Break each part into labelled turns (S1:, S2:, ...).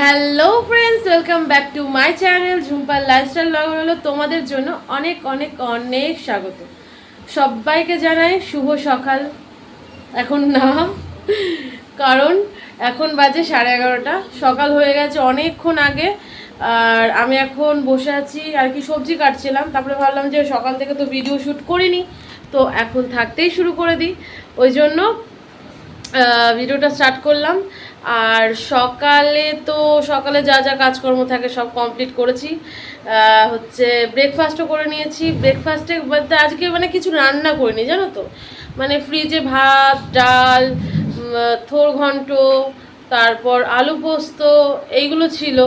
S1: Hello friends welcome back to my channel ঝুম্পার lifestyle blog হলো তোমাদের জন্য অনেক অনেক অনেক স্বাগত। সবাইকে জানাই শুভ সকাল। এখন না, কারণ এখন বাজে সাড়ে এগারোটা। সকাল হয়ে গেছে অনেকক্ষণ আগে, আর আমি এখন বসে আছি আর কি সবজি কাটছিলাম। তারপরে ভাবলাম যে সকাল থেকে তো ভিডিও শ্যুট করিনি, তো এখন থাকতেই শুরু করে দিই। ওই জন্য ভিডিওটা স্টার্ট করলাম। আর সকালে তো, সকালে যা যা কাজকর্ম থাকে সব কমপ্লিট করেছি। হচ্ছে ব্রেকফাস্টও করে নিয়েছি। ব্রেকফাস্টে আজকে মানে কিছু রান্না করিনি, জানো তো? মানে ফ্রিজে ভাত, ডাল থোর ঘন্ট, তারপর আলু পোস্ত, এইগুলো ছিল।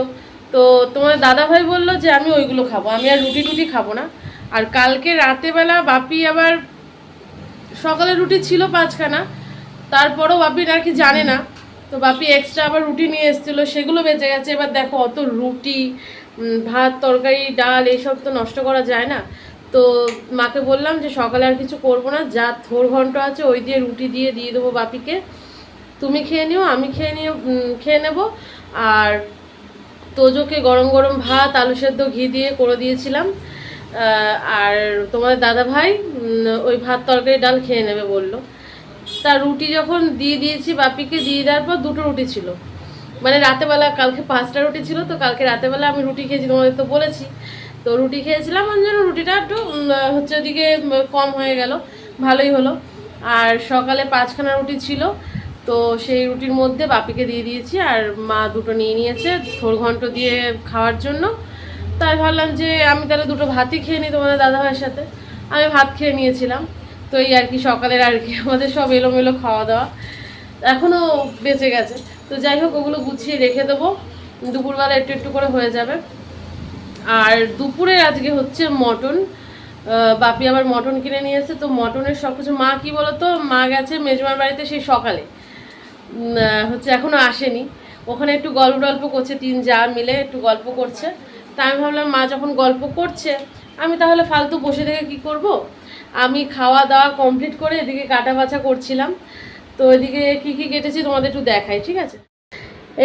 S1: তো তোমার দাদাভাই বলল যে, আমি ওইগুলো খাব। আমি আর রুটি টুটি খাব না। আর কালকে রাতেবেলা বাপি আবার সকালে রুটি ছিল পাঁচখানা। তারপরও বাপি আর কি জানে না। তো বাপি এক্সট্রা আবার রুটি নিয়ে এসেছিল, সেগুলো বেঁচে গেছে। এবার দেখো অত রুটি ভাত, তরকারি, ডাল এইসব তো নষ্ট করা যায় না। তো মাকে বললাম যে সকালে আর কিছু করব না, যা থোর ঘন্ট আছে ওই দিয়ে রুটি দিয়ে দিয়ে দেবো বাপিকে। তুমি খেয়ে নিও, আমি খেয়ে নিও খেয়ে নেব। আর তোজোকে গরম গরম ভাত, আলু সেদ্ধ, ঘি দিয়ে করে দিয়েছিলাম। আর তোমার দাদা ভাই ওই ভাত, তরকারি, ডাল খেয়ে নেবে বলল। তার রুটি যখন দিয়ে দিয়েছি বাপিকে, দিয়ে দেওয়ার পর দুটো রুটি ছিল। মানে রাতেবেলা, কালকে পাঁচটা রুটি ছিল, তো কালকে রাতেবেলা আমি রুটি খেয়েছি, তোমাদের তো বলেছি। তো রুটি খেয়েছিলাম ওই জন্য রুটিটা একটু হচ্ছে ওদিকে কম হয়ে গেল, ভালোই হলো। আর সকালে পাঁচখানা রুটি ছিল, তো সেই রুটির মধ্যে বাপিকে দিয়ে দিয়েছি, আর মা দুটো নিয়ে নিয়েছে থোর ঘন্ট দিয়ে খাওয়ার জন্য। তাই ভাবলাম যে আমি তাহলে দুটো ভাতই খেয়ে নিই তোমাদের দাদাভাইয়ের সাথে। আমি ভাত খেয়ে নিয়েছিলাম। তো এই আর কি সকালের আর কি, আমাদের সব এলোমেলো খাওয়া দাওয়া। এখনও বেঁচে গেছে। তো যাই হোক, ওগুলো গুছিয়ে রেখে দেবো। দুপুরবেলা একটু একটু করে হয়ে যাবে। আর দুপুরে আজকে হচ্ছে মটন। বাপি আবার মটন কিনে নিয়ে এসেছে। তো মটনের সব কিছু মা কি বলতো, মা গেছে মেজমার বাড়িতে সেই সকালে। হচ্ছে এখনও আসেনি। ওখানে একটু গল্প টল্প করছে, তিন যা মিলে একটু গল্প করছে। তা আমি ভাবলাম, মা যখন গল্প করছে, আমি তাহলে ফালতু বসে থেকে কি করব? আমি খাওয়া দাওয়া কমপ্লিট করে এদিকে কাটা বাছা করছিলাম। তো এদিকে কি কি কেটেছি তোমাদের একটু দেখাই, ঠিক আছে?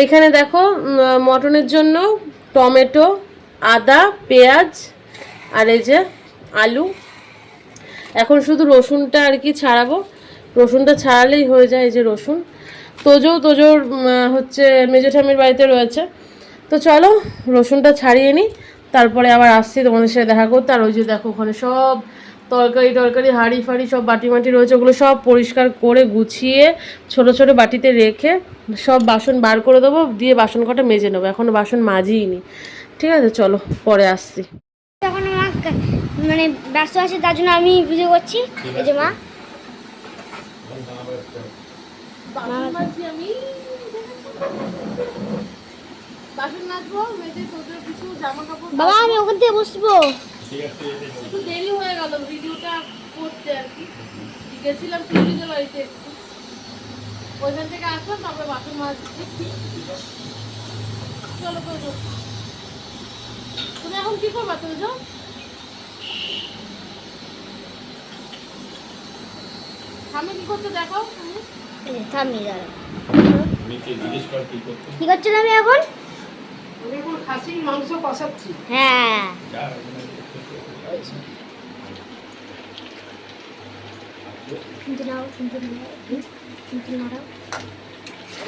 S1: এইখানে দেখো মটনের জন্য টমেটো, আদা, পেঁয়াজ আর এই যে আলু। এখন শুধু রসুনটা আর কি ছাড়াবো। রসুনটা ছাড়ালেই হয়ে যায় এই যে রসুন। তোজো, তোজোর হচ্ছে মেজো ঠামির বাড়িতে রয়েছে। তো চলো, রসুনটা ছাড়িয়ে নিই। তারপরে আবার আসছি তোমাদের সাথে দেখা করতে। আর ওই যে দেখো, ওখানে সব তরকারি টরকারি হাঁড়ি ফাড়ি সব বাটি মাটি রয়েছে ওগুলো সব পরিষ্কার করে গুছিয়ে ছোট ছোট বাটিতে রেখে সব বাসন বার করে দেবো দিয়ে বাসন কটা মেজে নেব। এখনও বাসন মাজিইনি। ঠিক আছে চলো পরে আসছি।
S2: তখন মা মানে ব্যস্ত আছে তার জন্য আমি ভিডিও করছি। এই যে মা।
S1: মেজে তোদের কিছু জামা কাপড়
S2: বাবা আমি ওখান থেকে বসবো।
S1: একটু দেরি হয়ে গেল ভিডিওটা করতে আর কি। গেছিলাম বাড়িতে একটু। ওইখান থেকে আসলাম তারপরে বাসন মাজছি চলো করব তুমি এখন কি করবা তুমি যাও। কি করতে দেখো তুমি।
S2: এই যে, থামি দাঁড়া
S3: কি
S2: করছেন এখন?
S1: আমি এখন খাসির মাংস কষাচ্ছি।
S2: হ্যাঁ।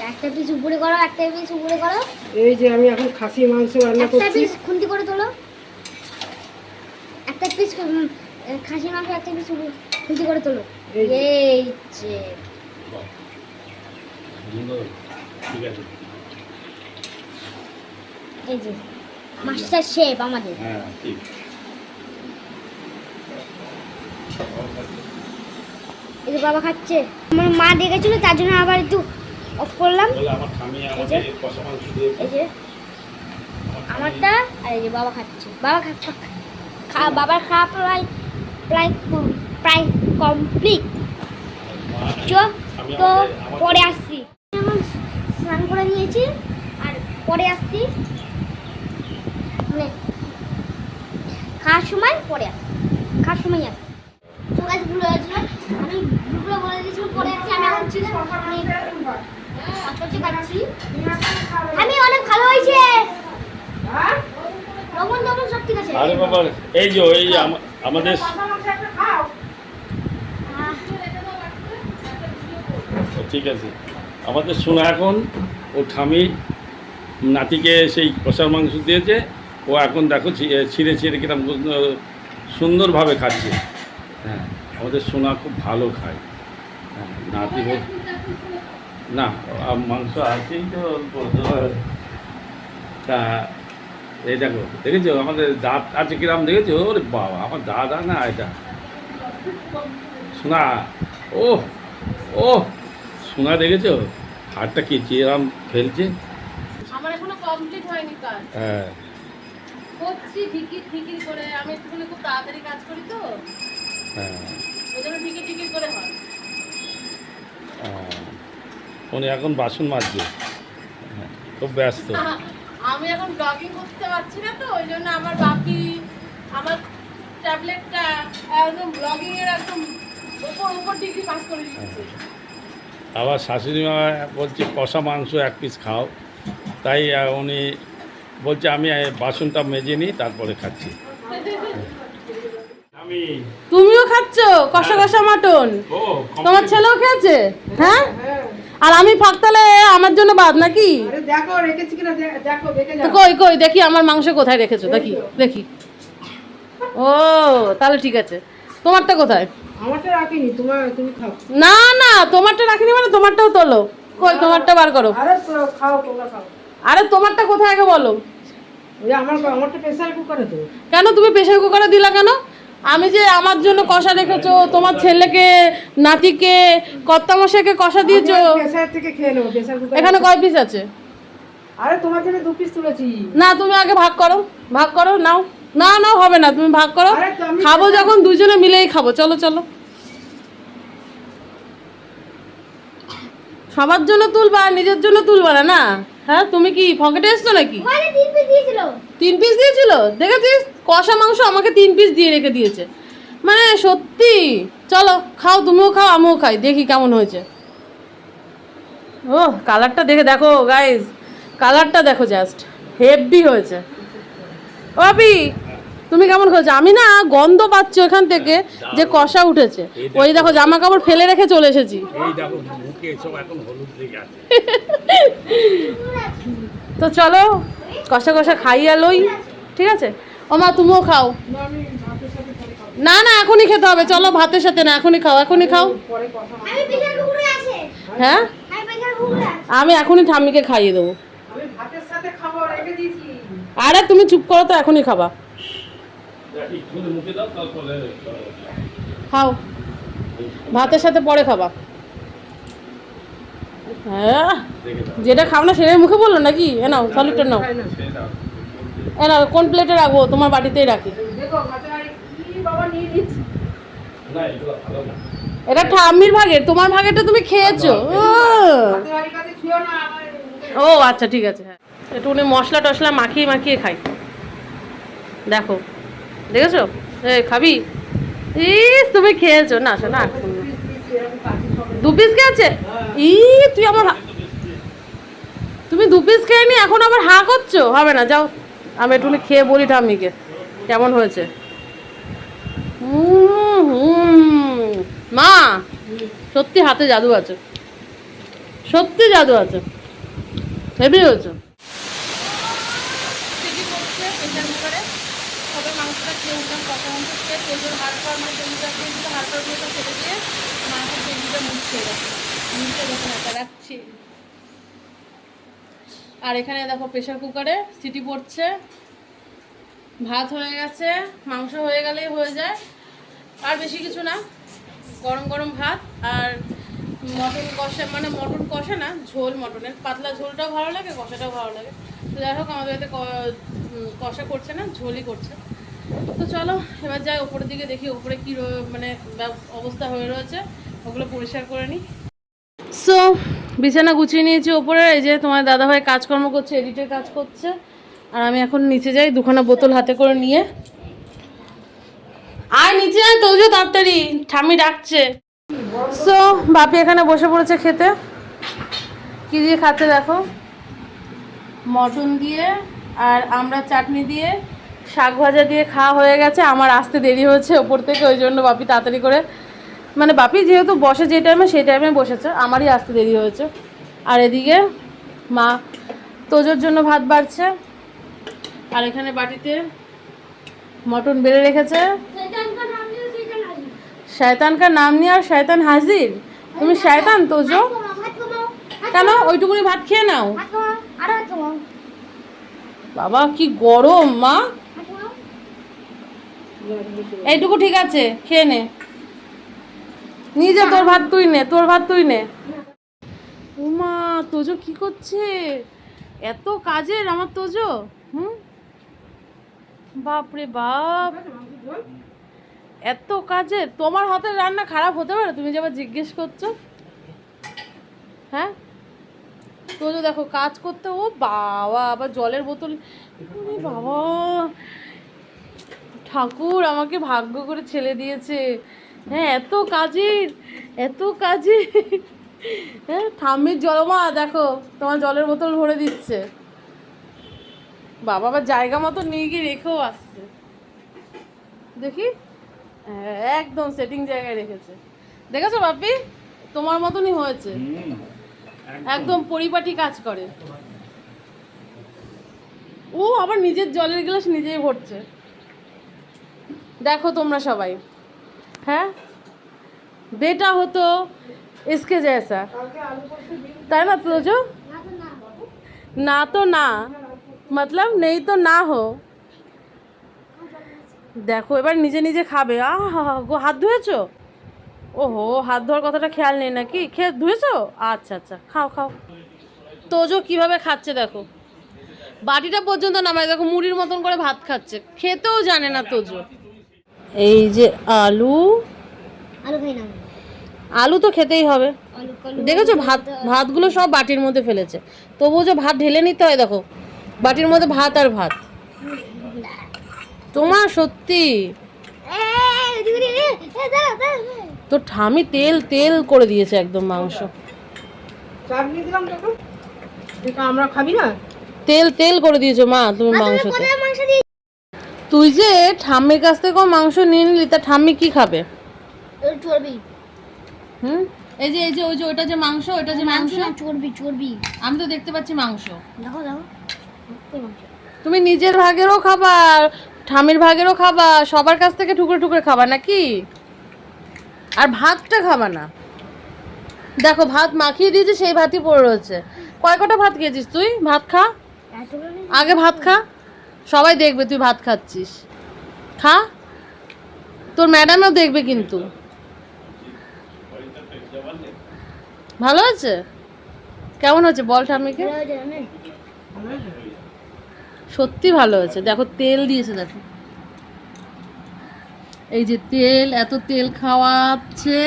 S2: একটা পিস উপরে করো একটা পিস উপরে করো।
S1: এই যে আমি এখন খাসির মাংস রান্না
S2: একটা পিস খুন্তি করে তোলো। একটা পিস খাসি মাংস একটা পিস খুন্তি করে তোলো।
S1: এই যে।
S2: এই যে।
S3: ঠিক আছে
S2: এই যে মাস্টার শেফ আমাদের।
S3: হ্যাঁ ঠিক।
S2: এই যে বাবা খাচ্ছে। আমার মা ডেকেছিল তার জন্য আবার একটু অফ করলাম।
S3: আমার
S2: এই যে আমারটা আর এই যে বাবা খাচ্ছে। বাবা খা বাবার খাওয়া প্রায় প্রায় প্রায় কমপ্লিট তো পরে আসছি। এখন স্নান করে নিয়েছি আর পরে আসছি। মানে খাওয়ার সময় পরে আসছি। খাওয়ার সময় আসছি। কাজ ভুল হয়েছিল আমি ভুলগুলো বলে দিয়েছিলাম পরে আমি এখন ছিলাম আমি অনেক ভালো হয়েছে।
S3: আরে বাবা এই যে এই আমাদের ঠিক আছে। আমাদের শোনা এখন ও ঠামি নাতিকে সেই কষার মাংস দিয়েছে। ও এখন দেখো ছিঁড়ে ছিঁড়ে কিরম সুন্দরভাবে খাচ্ছে। হ্যাঁ। আমাদের সোনা খুব ভালো খায়। হ্যাঁ নাতি না মাংস আছেই তো। তা এই দেখো দেখেছ? আমাদের দাঁত আছে কিরম দেখেছ? ওরে বাবা আমার দাদা না এটা? সোনা ও ও সোনা দেখেছ? হাতটা কি চিরাম ফেলছে?
S1: আমার এখনও কমপ্লিট হয়নি কাজ।
S3: হ্যাঁ।
S1: করছি ঠিকই ঠিকই করে। আমি একটুখানি খুব তাড়াতাড়ি কাজ করি তো।
S3: হ্যাঁ।
S1: হয়।
S3: হ্যাঁ। উনি এখন বাসন মাজছে হ্যাঁ, খুব ব্যস্ত।
S1: আমি এখন ব্লগিং করতে পারছি না তো ওই জন্য আমার বাকি আমার ট্যাবলেটটা একদম ব্লগিং এর একদম উপর উপর ডিগ্রি পাস করে দিচ্ছে
S3: আবার শাশুড়ি মা বলছে কষা মাংস এক পিস খাও। তাই উনি বলছে আমি বাসনটা মেজে নিই তারপরে খাচ্ছি।
S1: তুমিও খাচ্ছ? কষা কষা মাটন? তোমার ছেলেও খেয়েছে? হ্যাঁ? আর আমি ফাঁকতালে আমার জন্য বাদ নাকি?
S4: দেখো রেখেছি কিনা
S1: কই কই দেখি আমার মাংস কোথায় রেখেছো? দেখি দেখি। ও তাহলে ঠিক আছে। তোমারটা কোথায়?
S4: আমারটা রাখিনি তোমার তুমি খাও।
S1: না না তোমারটা রাখিনি মানে তোমারটাও তোলো। কই তোমারটা বার করো।
S4: আরে খাও তোমরা খাও।
S1: আরে তোমারটা কোথায় আগে বলো?
S4: ওই আমার আমারটা প্রেসার কুকারে তো।
S1: কেন তুমি প্রেশার কুকারে দিলা কেন? আমি যে আমার জন্য কষা রেখেছো তোমার ছেলেকে নাতিকে কর্তামশাইকে কষা দিয়েছ? এখানে কয় পিস আছে?
S4: আরে তোমার জন্য দু পিস তুলেছি।
S1: না তুমি আগে ভাগ করো ভাগ করো নাও। না নাও হবে না তুমি ভাগ করো। খাব যখন দুজনে মিলেই খাব। চলো চলো। সবার জন্য তুলবা আর নিজের জন্য তুলবা না না? হ্যাঁ তুমি কি পকেটে এসছো নাকি?
S2: তিন পিস দিয়েছিল।
S1: তিন পিস দিয়েছিল? দেখেছিস? কষা মাংস আমাকে তিন পিস দিয়ে রেখে দিয়েছে। মানে সত্যি চলো খাও তুমিও খাও আমিও খাই দেখি কেমন হয়েছে। ও কালারটা দেখে দেখো গাইজ কালারটা দেখো জাস্ট হেভি হয়েছে। ও আপি তুমি কেমন খেয়েছো আমি না গন্ধ পাচ্ছি ওখান থেকে যে কষা উঠেছে। ওই দেখো জামা কাপড় ফেলে রেখে চলে এসেছি।
S3: এই দেখো মুখে সব এখন হলুদ লেগে আছে।
S1: তো চলো কষা কষা খাইয়া লই ঠিক আছে? ও মা তুমিও খাও। না না এখনই খেতে হবে। চলো ভাতের সাথে না এখনই খাও এখনই খাও। হ্যাঁ?
S2: আমি
S1: এখনই ঠাম্মিকে খাইয়ে দেবো।
S4: আমি ভাতের সাথে খাব রেখে দিয়েছি
S1: আরে তুমি চুপ করো তো এখনই খাবা।
S3: দেখি একটু মুখে দাও তারপরে
S1: খাও। ভাতের সাথে পরে খাবা। হ্যাঁ? যেটা খাও না সেটাই মুখে বলল নাকি? এ নাও সলিডটা নাও। এ নাও কোন প্লেটে রাখব? তোমার বাটিতেই রাখি। এটা ঠাম্মির ভাগের তোমার ভাগেরটা তুমি খেয়েছো। ও। আচ্ছা ঠিক আছে হ্যাঁ। একটু উনি মশলা টশলা মাখিয়ে মাখিয়ে খাই। দেখো। দেখেছ? এ খাবি? ইস তুমি খেয়েছো। না শোনা এখন দু পিস খেয়েছে? ই তুই আমার তুমি দু পিস খেয়ে নি এখন আবার হা করছ? হবে না, যাও। আমি একটু খেয়ে বলি ঠাম্মিকে, কেমন হয়েছে? মা, সত্যি হাতে জাদু আছে। সত্যি জাদু আছে। হেভি হয়েছে সবে মাংসটা খেয়ে উঠলাম কষা মাংস খেয়ে তেজের হাড় পাওয়ার মানে তেলটা খেয়ে দিতে হাড় পাওয়ার দিয়ে ফেলে দিয়ে মাংসের তেলটা মুছছে গেছে মুছে দেখুন একটা রাখছি আর এখানে দেখো প্রেশার কুকারে সিটি পড়ছে। ভাত হয়ে গেছে মাংস হয়ে গেলেই হয়ে যায়। আর বেশি কিছু না গরম গরম ভাত আর মটন কষা মানে মটন কষা না ঝোল মটনের। পাতলা ঝোলটাও ভালো লাগে কষাটাও ভালো লাগে। তো যাই হোক আমাদের উম, কষা করছে না ঝোলই করছে। তো চলো এবার যাই ওপরের দিকে দেখি ওপরে কী মানে অবস্থা হয়ে রয়েছে। ওগুলো পরিষ্কার করে নিই। সো বিছানা গুছিয়ে নিয়েছি ওপরে, এই যে তোমার দাদাভাই কাজকর্ম করছে এডিটের কাজ করছে। আর আমি এখন নিচে যাই, দুখানা বোতল হাতে করে নিয়ে। আয় নিচে আয় তো যে তাড়াতাড়ি ঠামি ডাকছে। সো বাপি এখানে বসে পড়েছে খেতে। কি দিয়ে খাচ্ছে দেখো? মটন দিয়ে আর আমরা চাটনি দিয়ে। শাক ভাজা দিয়ে খাওয়া হয়ে গেছে, আমার আসতে দেরি হয়েছে ওপর থেকে, ওই জন্য বাপি তাড়াতাড়ি করে মানে বাপি যেহেতু বসে যে টাইমে সেই টাইমে বসেছে। আমারই আসতে দেরি হয়েছে। আর এদিকে মা তোজোর জন্য ভাত বাড়ছে। আর এখানে বাটিতে মটন বেড়ে রেখেছে।
S2: শয়তানকার নাম নিয়ে
S1: আর শয়তান হাজির? তুমি শয়তান তোজো? কেন? ওইটুকুনি ভাত খেয়ে নাও। বাবা, কি গরম, মা। এইটুকু ঠিক আছে, খেয়ে নে। নিজে তোর ভাত তুই নে তোর ভাত তুই নে। উমা তোজো কি করছে? এত কাজের আমার তোজো হুম? বাপরে বাপ। এত কাজের তোমার হাতের রান্না খারাপ হতে পারে তুমি যে আবার জিজ্ঞেস করছ? হ্যাঁ? তোজো দেখো কাজ করতে ও বাবা আবার জলের বোতল। বাবা ঠাকুর আমাকে ভাগ্য করে ছেলে দিয়েছে। হ্যাঁ এত কাজের এত কাজের হ্যাঁ ঠাম্মির জলমা দেখো তোমার জলের বোতল ভরে দিচ্ছে। বাবা আবার জায়গা মতো নিয়ে গিয়ে রেখেও আসছে। দেখি? হ্যাঁ, একদম সেটিং জায়গায় রেখেছে। দেখেছ বাপি তোমার মতনই হয়েছে। একদম পরিপাটি কাজ করে। ও আবার নিজের জলের গ্লাস নিজেই ভরছে। দেখো তোমরা সবাই। হ্যাঁ বেটা হতো इसके जैसा তাই না তোজো
S2: না তো না, বাবু।
S1: না তো না মতলব নেই তো না হো দেখো এবার নিজে নিজে খাবে আহা গো হাত ধুয়েছো ওহো হাত ধোয়ার কথাটা খেয়াল নেই নাকি খেয়ে ধুয়েছো আচ্ছা আচ্ছা খাও খাও তোজো কিভাবে খাচ্ছে দেখো বাটিটা পর্যন্ত নামায় দেখো মুড়ির মতন করে ভাত খাচ্ছে খেতেও জানে না তোজো এই যে আলু।
S2: আলু খাই না
S1: আলু তো খেতেই হবে। দেখেছ ভাত ভাতগুলো সব বাটির মধ্যে ফেলেছে। তবুও যে ভাত ঢেলে নিতে হয় দেখো বাটির মধ্যে ভাত আর ভাত। তোমার সত্যি। তো ঠামি তেল তেল করে দিয়েছে একদম মাংস।
S4: আমরা খাবি না?
S1: তেল তেল করে দিয়েছ মা তুমি মাংসতে। তুই যে ঠাম্মির কাছ থেকে মাংস নিয়ে নিলি তা ঠাম্মি কি খাবে?
S2: চর্বি।
S1: হুম? এই যে এই যে ওই যে ওটা যে মাংস ওটা যে মাংস
S2: না চর্বি চর্বি।
S1: আমি তো দেখতে পাচ্ছি মাংস।
S2: দেখো দেখো।
S1: তুমি নিজের ভাগেরও খাবার ঠামির ভাগেরও খাবা সবার কাছ থেকে টুকরো টুকরো খাবা নাকি? আর ভাতটা খাবা না। দেখো ভাত মাখিয়ে দিয়েছে সেই ভাতই পড়ে রয়েছে। কয় কটা ভাত খেয়েছিস তুই? ভাত খা। আগে ভাত খা। সবাই দেখবে তুই ভাত খাচ্ছিস। খা। তোর ম্যাডামও দেখবে কিন্তু। ভালো আছে? কেমন হচ্ছে বল
S2: জানেন,
S1: সত্যি ভালো হয়েছে। দেখো তেল দিয়েছে দেখো। এই যে তেল এত তেল খাওয়াচ্ছে।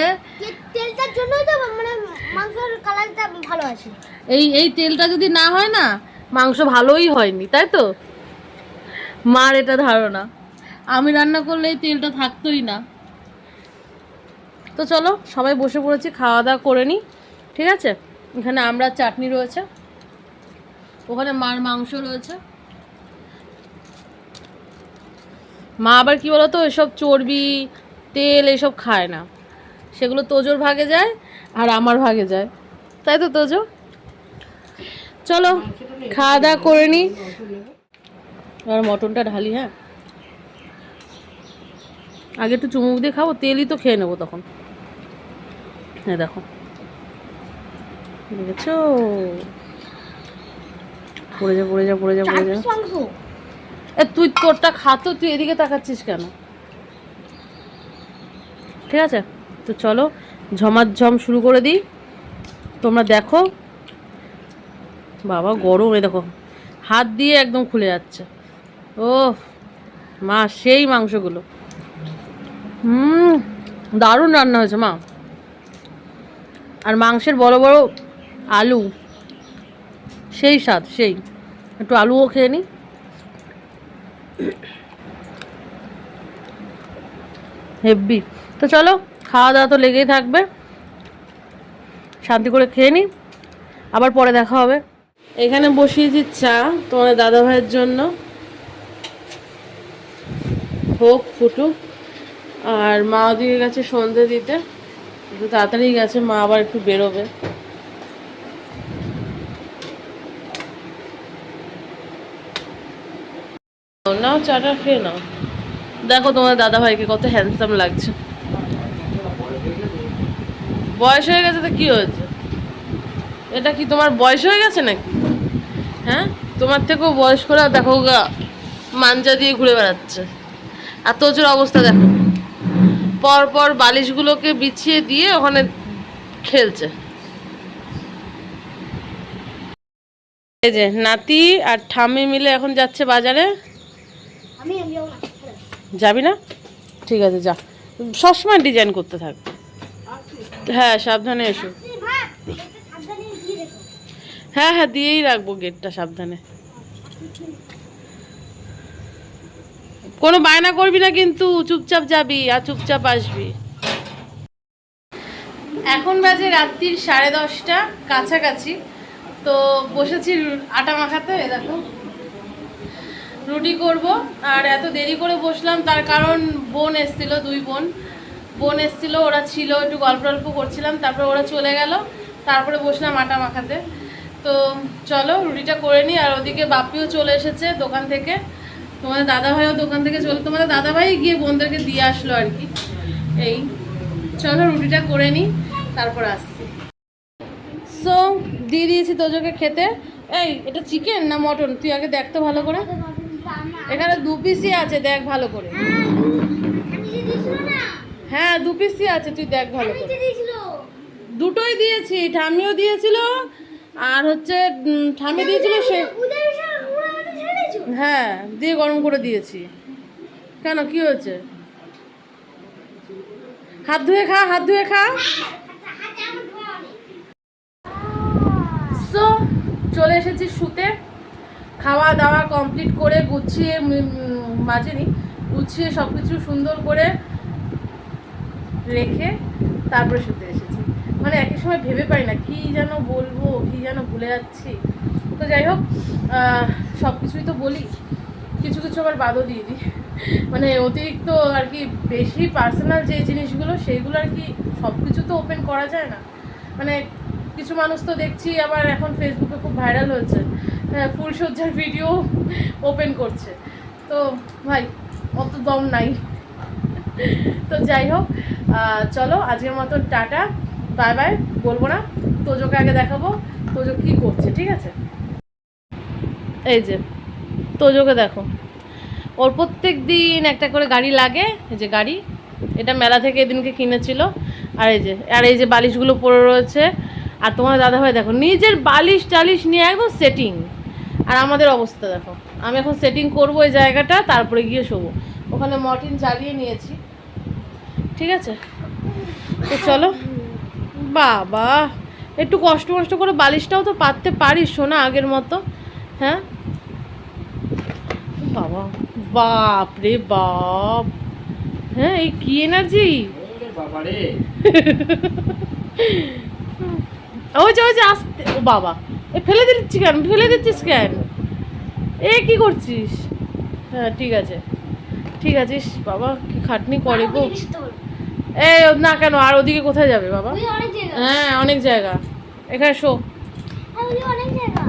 S2: তেলটার জন্যই তো মানে মাংসের কালারটা ভালো আছে।
S1: এই এই তেলটা যদি না হয় না মাংস ভালোই হয়নি তাই তো? মার এটা ধারণা। আমি রান্না করলে তেলটা থাকতোই না। তো চলো সবাই বসে পড়েছি খাওয়া দাওয়া করে নিই ঠিক আছে? এখানে আমরা চাটনি রয়েছে। ওখানে মার মাংস রয়েছে। মা আবার কি বলতো এসব চর্বি তেল এসব খায় না। সেগুলো তোজোর ভাগে যায় আর আমার ভাগে যায়। তাই তো তোজো? চলো খাওয়া দাওয়া করে নিই আর মটনটা ঢালি হ্যাঁ? আগে একটু চুমুক দিয়ে খাব তেলই তো খেয়ে নেব তখন। হ্যাঁ দেখো। দেখেছ? পড়ে যা পড়ে যা পড়ে যা পড়ে যা। এ তুই তোরটা খাতো তুই এদিকে তাকাচ্ছিস কেন? ঠিক আছে? তো চলো ঝমাঝম শুরু করে দিই। তোমরা দেখো। বাবা গরম এ দেখো। হাত দিয়ে একদম খুলে যাচ্ছে। ও মা, সেই মাংসগুলো। হুম, দারুণ রান্না হয়েছে, মা। আর মাংসের বড় বড় আলু, সেই স্বাদ, সেই। একটু আলুও খেয়ে নিই হেব্বি। তো চলো, খাওয়া দাওয়া তো লেগেই থাকবে। শান্তি করে খেয়ে নিই আবার পরে দেখা হবে। এখানে বসিয়েছি তোমার দাদা ভাইয়ের জন্য। হোক ফুটুক আর মা ওদিকে গেছে সন্ধে দিতে। একটু তাড়াতাড়ি গেছে, মা আবার একটু বেরোবে। নাও চাটা খেয়ে নাও। দেখো তোমার দাদা ভাইকে কত হ্যান্ডসাম লাগছে। বয়স হয়ে গেছে তো কি হয়েছে? এটা কি তোমার বয়স হয়ে গেছে নাকি? হ্যাঁ? তোমার থেকেও বয়স করে দেখো গা, মাঞ্জা দিয়ে ঘুরে বেড়াচ্ছে। আর তোজোর অবস্থা দেখো। পর পর বালিশগুলোকে বিছিয়ে দিয়ে ওখানে খেলছে। এই যে নাতি আর ঠাম্মি মিলে এখন যাচ্ছে বাজারে।
S2: যাব না?
S1: ঠিক আছে যা। সবসময় ডিজাইন করতে থাক। হ্যাঁ সাবধানে এসো। হ্যাঁ হ্যাঁ দিয়েই রাখব গেটটা সাবধানে। কোনো বায়না করবি না কিন্তু, চুপচাপ যাবি আর চুপচাপ আসবি। এখন বাজে রাত্রির সাড়ে দশটা, কাছাকাছি। তো বসেছি আটা মাখাতে দেখো। রুটি করব, আর এত দেরি করে বসলাম, তার কারণ বোন এসছিল, দুই বোন। বোন এসছিল, ওরা ছিল, একটু গল্প টল্প করছিলাম, তারপরে ওরা চলে গেল, তারপরে বসলাম আটা মাখাতে। তো চলো, রুটিটা করে নিই আর ওদিকে বাপিও চলে এসেছে দোকান থেকে। তোমাদের দাদা ভাইও দোকান থেকে চলে। তোমাদের দাদা ভাই গিয়ে বোনদেরকে দিয়ে আসলো আর কি। এই, চলো রুটিটা করে নিই তারপর আসছি। সো দিয়ে দিয়েছি তোজোকে খেতে। এই, এটা চিকেন না মটন? তুই আগে দেখ তো ভালো করে। এখানে দু পিসই আছে, দেখ ভালো করে। হ্যাঁ দু পিসই আছে, তুই দেখ ভালো করে। দুটোই দিয়েছি ঠামিও দিয়েছিল, আর হচ্ছে ঠামি দিয়েছিল সে হ্যাঁ দিয়ে গরম করে দিয়েছি। কেন, কি হয়েছে? হাত ধুয়ে খা, হাত ধুয়ে খা। সো চলে এসেছি শুতে। খাওয়া দাওয়া কমপ্লিট করে গুছিয়ে মাজেনি। গুছিয়ে সব কিছু সুন্দর করে রেখে তারপরে শুতে এসেছি। মানে একই সময় ভেবে পাই না, কি যেন বলব, কি যেন ভুলে যাচ্ছি। তো যাই হোক সব কিছুই তো বলি। কিছু কিছু আবার বাদও দিয়ে দিই। মানে অতিরিক্ত আর কি বেশি পার্সোনাল যে জিনিসগুলো সেইগুলো আর কি সব কিছু তো ওপেন করা যায় না। মানে কিছু মানুষ তো দেখছি আবার এখন ফেসবুকে খুব ভাইরাল হ্যাঁ, ফুলসজ্জার ভিডিও ওপেন করছে। তো ভাই অত দম নাই। তো যাই হোক চলো আজকের মতন টাটা। বাই বাই বলব না তোজোকে আগে দেখাবো তোজো কী করছে ঠিক আছে? এই যে, তোজোকে দেখো। ওর প্রত্যেক দিন একটা করে গাড়ি লাগে, এই যে গাড়ি, এটা মেলা থেকে এদিনকে কিনেছিল। আর এই যে, আর এই যে বালিশগুলো পড়ে রয়েছে। আর তোমার দাদাভাই দেখো, নিজের বালিশ টালিশ নিয়ে একদম সেটিং আর আমাদের অবস্থা দেখো, আমি এখন সেটিং করব এই জায়গাটা, তারপরে গিয়ে শোবো। ওখানে মর্টিন চালিয়ে নিয়েছি। ঠিক আছে? তো চলো। বাবা, একটু কষ্ট কষ্ট করে বালিশটাও তো পাততে পারিস শোনা আগের মতো। হ্যাঁ? বাবা বাপ রে বাপ। হ্যাঁ এই কি এনার্জি
S3: বাবারে।
S1: ওই যে ওই যে আসতে ও বাবা। এ ফেলে দিচ্ছি কেন? ফেলে দিচ্ছিস কেন? এ কি করছিস? হ্যাঁ ঠিক আছে। ঠিক আছে বাবা কি খাটনি করে গো। এ না কেন আর ওদিকে কোথায় যাবে বাবা?
S2: ওই অনেক জায়গা।
S1: হ্যাঁ অনেক জায়গা। এখানে শো।
S2: হ্যাঁ, অনেক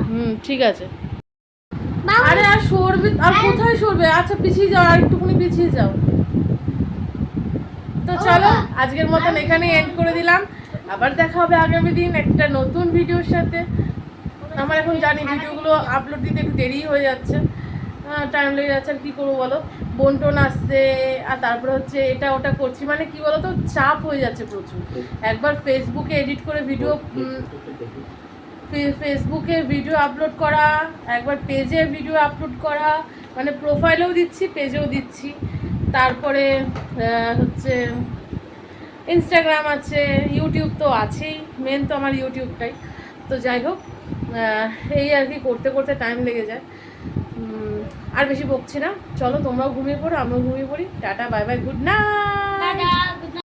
S1: হুম ঠিক আছে। সরবে? আর কোথায় সরবে? আচ্ছা পিছিয়ে যাও আর একটুখানি পিছিয়ে যাও। তো চলো আজকের মতন এখানে এন্ড করে দিলাম। আবার দেখা হবে আগামী দিন একটা নতুন ভিডিওর সাথে। আমার এখন জানি ভিডিওগুলো আপলোড দিতে একটু দেরি হয়ে যাচ্ছে। টাইম লেগে যাচ্ছে আর কী করব বলো? বোন টোন আসছে আর তারপরে হচ্ছে এটা ওটা করছি। মানে কি বলো তো চাপ হয়ে যাচ্ছে প্রচুর। একবার ফেসবুকে এডিট করে ভিডিও ফেসবুকে ভিডিও আপলোড করা, একবার পেজে ভিডিও আপলোড করা মানে প্রোফাইলেও দিচ্ছি পেজেও দিচ্ছি। তারপরে হচ্ছে ইনস্টাগ্রাম আছে ইউটিউব তো আছেই মেন তো আমার ইউটিউবটাই তো যাই হোক এই আর কি করতে করতে টাইম লেগে যায়। আর বেশি বকছি না। চলো তোমরাও ঘুমিয়ে পড়ো, আমরাও ঘুমিয়ে পড়ি। Tata bye bye good
S2: night